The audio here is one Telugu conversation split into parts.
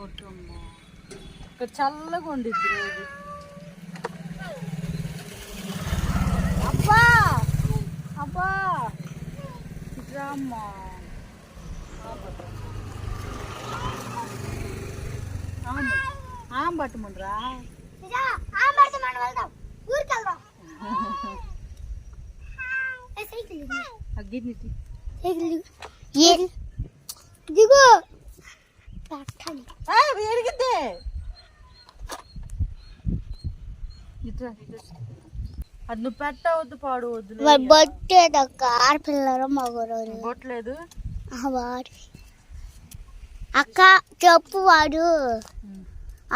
కొట్టమ్మా ఇక్కడ చల్లగా ఉండిద్ది రోజు. అబ్బా! అబ్బా! ఇట్రా అమ్మా. ఆమె పట్టమండ్రా అగ్గిని దిగు వేడిగిద్దే ఇట్రా అది నువ్వు పెట్టవద్దు ఆడపిల్లలు మగరు బొట్లేదు వాడు. అక్క చెప్పు వాడు.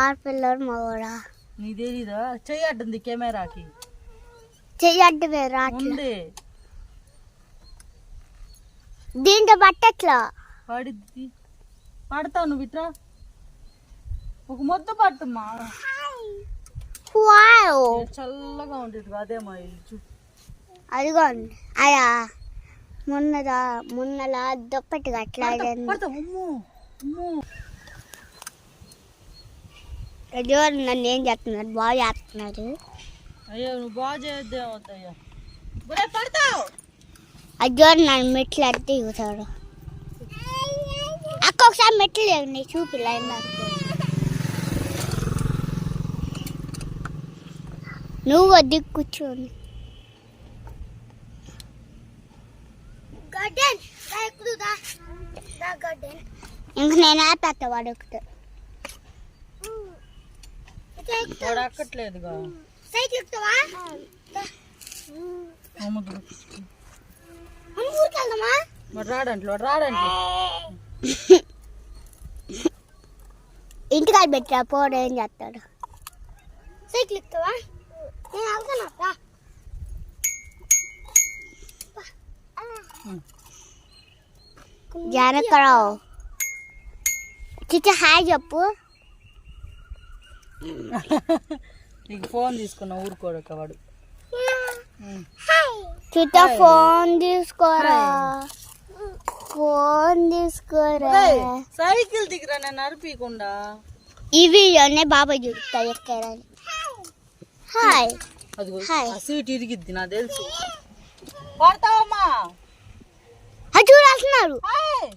ఆడపిల్లలు మగరా నీ తెలీదా చెయ్యి అడ్డుంది కెమెరాకి. రాట్ల. ఉంది దీంట్లో పట్టట్లా? పడిద్ది పడతావు నువ్వు ఇట్రా ఒక ముద్ద పట్టుమా? వావ్ చల్లగా ఉంటుంది అదేమా అదిగోండి అయా మొన్నదా మొన్నలా దుప్పటి చూడండి నన్ను ఏం చేస్తున్నారు బాగా చేస్తున్నారు అయ్యో నువ్వు బాగా చేయొద్దేమవుతాయ్యా బురే పడతావు చూడండి నన్ను మెట్లు అట్టి దిగుతాడు. అక్క ఒకసారి మెట్లు లేవు చూపి లైన్ నాకు నువ్వు వద్దు కూర్చోని. ఇంక నేను ఆపేస్తా వాడు సైకిల్ ఎక్కుతావా? రాడంట్లు రాడంట్లు. ఇంటికాడ పెట్టా పోడు ఏం చేస్తాడు. సైకిల్ ఎక్కుతావా? జానకరావు చిచ్చ హాయ్ చెప్పు నీకు ఫోన్ తీసుకున్నా ఊరుకోడక వాడు. చిచ్చ ఫోన్ తీసుకోరా ఫోన్ తీసుకోరా సైకిల్ దిగిరా నేను నడిపీకుండా ఈ వీడియోనే బాబాయ్ చూపుతా ఎక్కడని హాయ్. అదిగో హాయ్. ఆ సీట్ ఇరిగిద్ది నాకు తెలుసు. పడతావమ్మా అది చూడాల్సినారు హాయ్.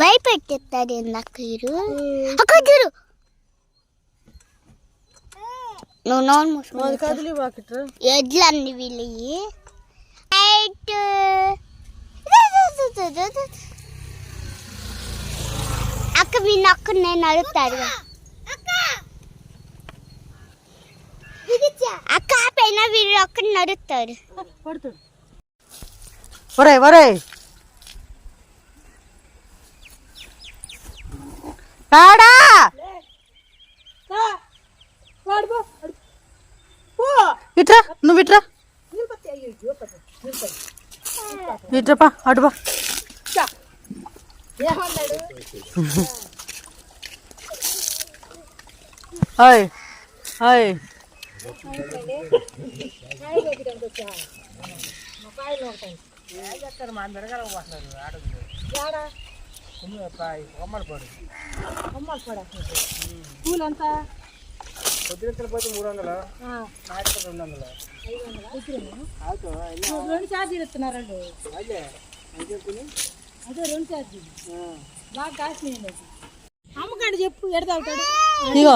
భయపెట్టేస్తారు నాకు మీరు అక్క చూడు నువ్వు నోన్ అది కదిలి ఎడ్లన్నీ అక్క వీళ్ళ అక్క నేను అడుగుతాడు అక్క పైన వీళ్ళు ఒక్క నడుస్తాడు ఒరే ఒరే రాడా ఇట్రా నువ్వు ఇట్రా. ఇట్రా పా అటు పా హాయ్. హాయ్. పూలంతా రెండు ఛార్జీలు ఇస్తున్నారండి. అదే రెండు ఛార్జీలు బాగా కాసినాయండి అమ్మకండి చెప్పు ఎడతావుతాడు ఇగో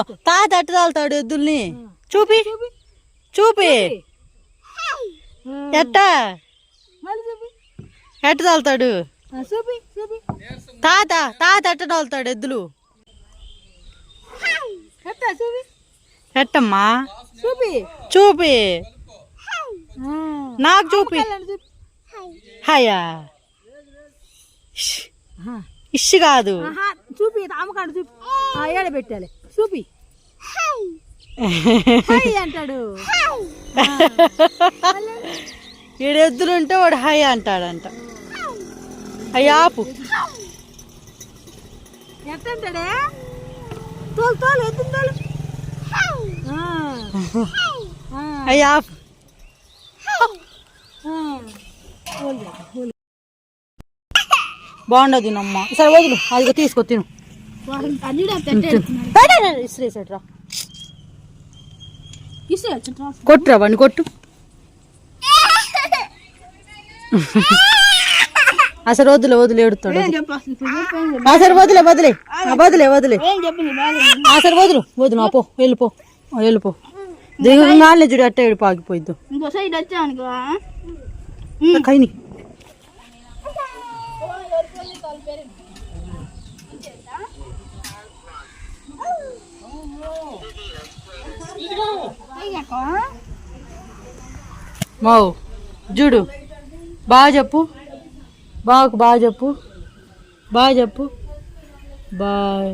ఎట్ట తాగుతాడు ఎద్దుల్ని. చూపి. చూపి. ఎట్ట? ఎట్ట తాగుతాడు? తాత తాత ఎట్ట తాగుతాడు ఎద్దులు. ఎట్టమ్మా? చూపి. చూపి. నాకు చూపి. హయా. ఇష్ కాదు. చూపి అమ్మకాడు చూపి. ఏడ పెట్టాలి. చూపి. అంటాడు. ఏడు ఎద్దులుంటే వాడు హై అంటాడంట. అయ్యి ఆపు. ఎట్టంటాడే తోలు తోలు ఎద్దు తోలు. అయ్యి ఆపు. బాగుండదు తినమ్మా. సరే వదులు. అది తీసుకో తిను. ఇసిరేసేట్రా ఇస్తే కొట్టురా వాడిని కొట్టు. అసలు వదిలే వదిలే ఏడుతాడు. అసలు వదిలే వదిలే. ఆ, వదిలే వదిలే. అసలు వదులు. వదులు పో వెళ్ళిపో వెళ్ళిపో దిగగానే చూడు అట్ట ఏడు పాకిపోయిద్దు ఇంకో అనుకో కైని మావు చూడు బాగా చెప్పు. బాగా బాగా చెప్పు. బాగా చెప్పు. బాయ్.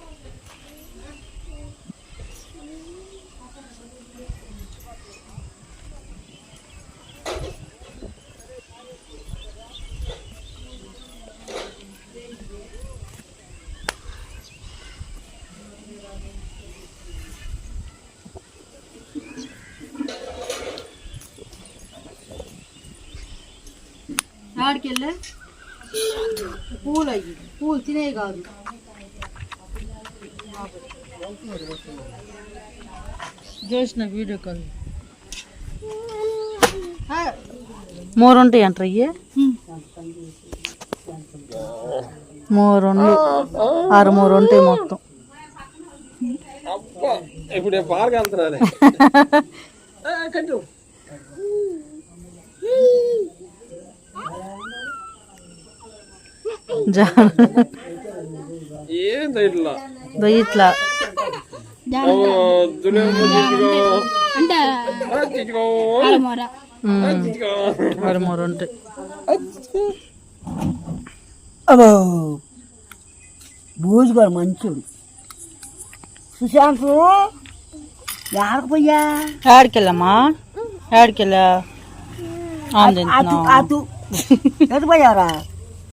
ఆడికి వెళ్ళే పూలు అయ్యి పూలు తినే కాదు. చూసిన వీడియో కాల్. మోర్ ఉంటాయి అంటారు అయ్యే? మోర్ ఆరు మోర్ ఉంటాయి మొత్తం ఇప్పుడు పార్క్ వెళ్తున్నానే. ఇట్లా దో ఇట్లా అంటే అలమోర ఆరు మోర్ ఉంటాయి భూజుగాడు మంచోడు. సుశాంత్ పోయా ఆడికెళ్ళమ్మా ఆడికెళ్ళా అటు అటు. ఎటు పోయారా